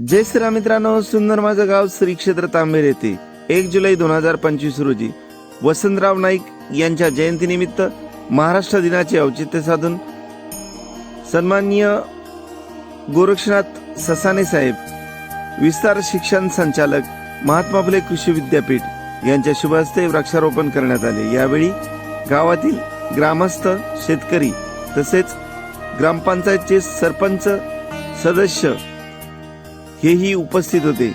जय श्रीराम मित्रांनो सुंदर माझं गाव श्री क्षेत्र तांबेर येथे एक जुलै दोन हजार पंचवीस रोजी वसंतराव नाईक यांच्या जयंतीनिमित्त महाराष्ट्र दिनाचे औचित्य साधून सन्माननीय गोरक्षनाथ ससाने साहेब विस्तार शिक्षण संचालक महात्मा फुले कृषी विद्यापीठ यांच्या शुभ हस्ते वृक्षारोपण करण्यात आले. यावेळी गावातील ग्रामस्थ शेतकरी तसेच ग्रामपंचायतचे सरपंच सदस्य हेही उपस्थित होते.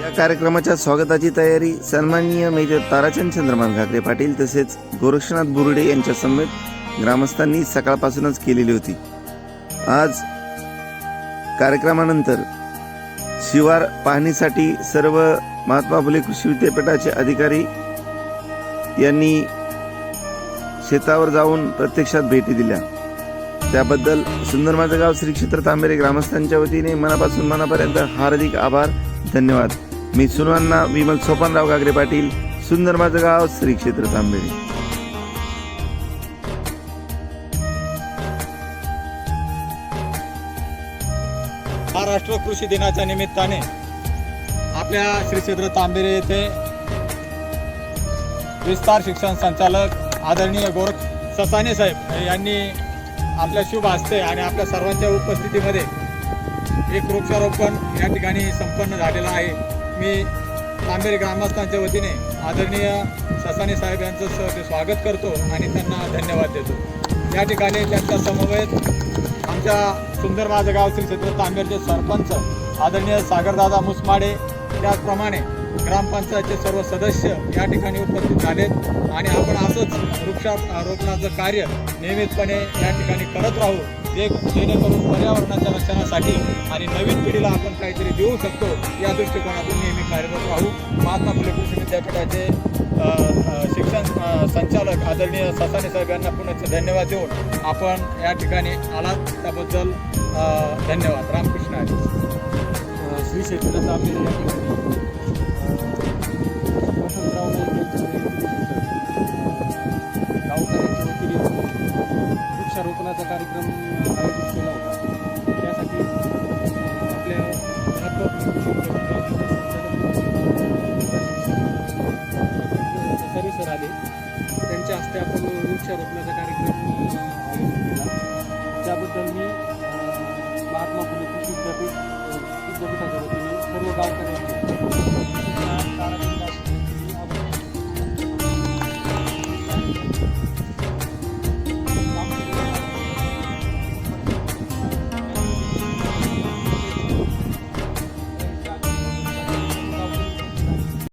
या कार्यक्रमाच्या स्वागताची तयारी सन्माननीय मेजर ताराचंद चंद्रमान घाकरे पाटील तसेच गोरक्षनाथ बुरुडे यांच्या समेत ग्रामस्थांनी सकाळपासूनच केलेली होती. आज कार्यक्रमानंतर शिवार पाहणीसाठी सर्व महात्मा फुले कृषी विद्यापीठाचे अधिकारी यांनी शेतावर जाऊन प्रत्यक्षात भेटी दिल्या. त्याबद्दल सुंदर माझं गाव श्री क्षेत्र तांबेरे ग्रामस्थांच्या वतीने मनापासून मनापर्यंत हार्दिक आभार धन्यवाद. मी सुनवांना विमल सोपानराव गागरे पाटील सुंदर माझं गाव श्री क्षेत्र तांबेरे. महाराष्ट्र कृषी दिनाच्या निमित्ताने आपल्या श्री क्षेत्र तांबेरे येथे विस्तार शिक्षण संचालक आदरणीय गोरख ससाने साहेब यांनी आपल्या शुभ हस्ते आणि आपल्या सर्वांच्या उपस्थितीमध्ये एक वृक्षारोपण या ठिकाणी संपन्न झालेलं आहे. मी तांबेरी ग्रामस्थांच्या वतीने आदरणीय ससाने साहेब यांचं स- स्वागत करतो आणि त्यांना धन्यवाद देतो. या ठिकाणी त्यांच्या समवेत आमच्या सुंदर माझं गाव श्री क्षेत्र तांबेरचे सरपंच आदरणीय सागरदादा मुसमाडे त्याचप्रमाणे ग्रामपंचायतचे सर्व सदस्य या ठिकाणी उपस्थित झालेत आणि आपण असंच वृक्षारोपणाचं कार्य नियमितपणे या ठिकाणी करत राहू जे जेणेकरून पर्यावरणाच्या रक्षणासाठी आणि नवीन पिढीला आपण काहीतरी देऊ शकतो या दृष्टिकोनातून नेहमी कार्यरत राहू. महात्मा फुले कृषी विद्यापीठाचे शिक्षण संचालक आदरणीय ससाने साहेब यांना पुन्हा धन्यवाद देऊन आपण या ठिकाणी आलात. त्याबद्दल धन्यवाद. रामकृष्ण आहे. श्री क्षेत्र तांबेरे या ठिकाणी वृक्षारोपणाचा कार्यक्रम आयोजित केला होता. त्यासाठी आपल्या महात्मा सर आले. त्यांच्या हस्ते आपण वृक्षारोपणाचा कार्यक्रम आयोजित केला.